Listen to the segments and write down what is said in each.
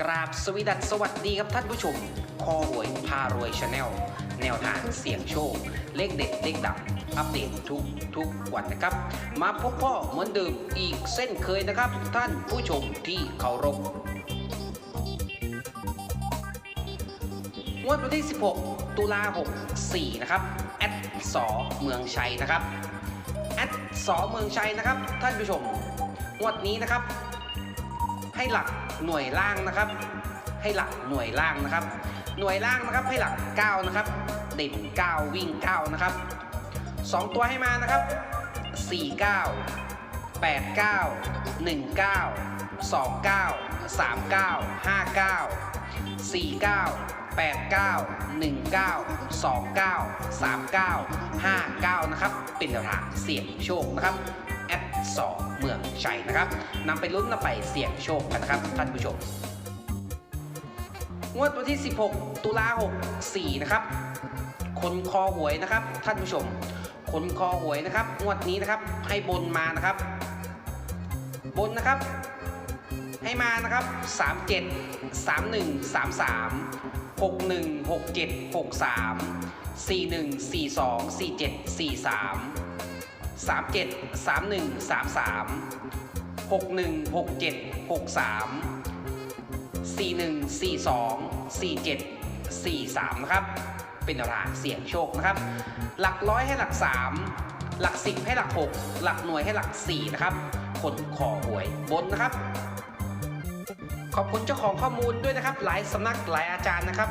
กราบสวีดัสสวัสดีครับท่านผู้ชม คอหวยพารวยชาแนลแนวทางเสี่ยงโชค เลขเด็ดเลขดับอัปเดตทุกทุกวันนะครับ มาพบพ่อเหมือนเดิมอีกเส้นเคยนะครับ ท่านผู้ชมที่เคารพงวดวันที่ 16 ตุลา64 นะครับแอดสอเมืองชัยนะครับแอดสอเมืองชัยนะครับ ท่านผู้ชมงวดนี้นะครับ ให้หลักหน่วยล่างนะครับ ให้หลักหน่วยล่างนะครับ หน่วยล่างนะครับให้หลัก 9 นะครับ เด่น 9 วิ่ง 9 นะครับ 2 ตัวให้มานะครับ 49 89 19 29 39 59 49 89 19 29 39 59 นะครับ เป็นแนวทางเสี่ยงโชคนะครับ แอดสอเมืองชัยนะครับนำไปลุ้นนำไปเสี่ยงโชคกันนะครับท่านผู้ชม งวดวันที่ 16 ตุลา64 นะครับ คนคอหวยนะครับท่านผู้ชม คนคอหวยนะครับ งวดนี้นะครับให้บนมานะครับ บนนะครับ ให้มานะครับ 37 31 33 61 67 63 41 42 47 43 37 31 33 61 67 63 41 42 47 43 นะครับ เป็นแนวทาเสี่ยงโชคนะครับ หลักร้อยให้หลัก 3 หลัก 10 ให้หลัก 6 หลักหน่วยให้หลัก 4 นะครับ คนขอหวยบนนะครับ ขอบคุณเจ้าของข้อมูลด้วยนะครับ หลายสำนักหลายอาจารย์นะครับ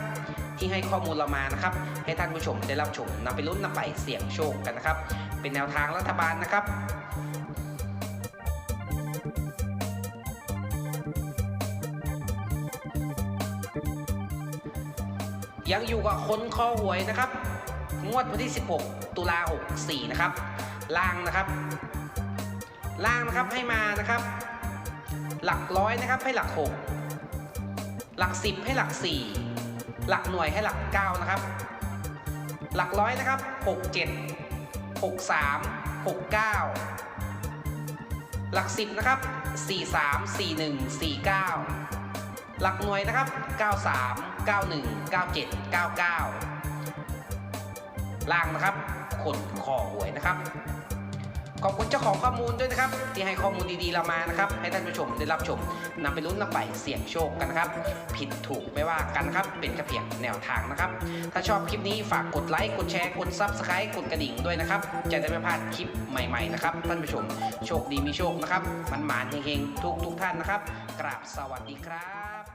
ที่ให้ข้อมูลเรามานะครับ ให้ท่านผู้ชมได้รับชมนำไปลุ้นนำไปเสี่ยงโชคกันนะครับ เป็นแนวทางรัฐบาลนะครับยังอยู่กับคนคอหวยนะครับ งวดวันที่ 16 ตุลา64 นะครับ ล่างนะครับ ล่างนะครับให้มานะครับ หลักร้อยนะครับให้หลัก 6 หลัก 10 ให้หลัก 4 หลักหน่วยให้หลัก 9 นะครับ หลักร้อยนะครับ 67 63 69 หลัก 10 นะครับ 43 41 49 หลักหน่วยนะครับ 93 91 97 99 ล่างนะครับ คนคอหวยนะครับ ขอบคุณเจ้าของข้อมูลด้วยนะครับ ที่ให้ข้อมูลดีๆเรามานะครับ ให้ท่านผู้ชมได้รับชมนำไปลุ้นนำไปเสี่ยงโชคกันนะครับ ผิดถูกไม่ว่ากันนะครับ เป็นแค่เพียงแนวทางนะครับ ถ้าชอบคลิปนี้ฝากกดไลค์ กดแชร์ กดซับสไครต์กดกระดิ่งด้วยนะครับ จะได้ไม่พลาดคลิปใหม่ๆนะครับ ท่านผู้ชม โชคดีมีโชคนะครับมันหมานเฮงๆทุกทุกๆท่านนะครับ กราบสวัสดีครับ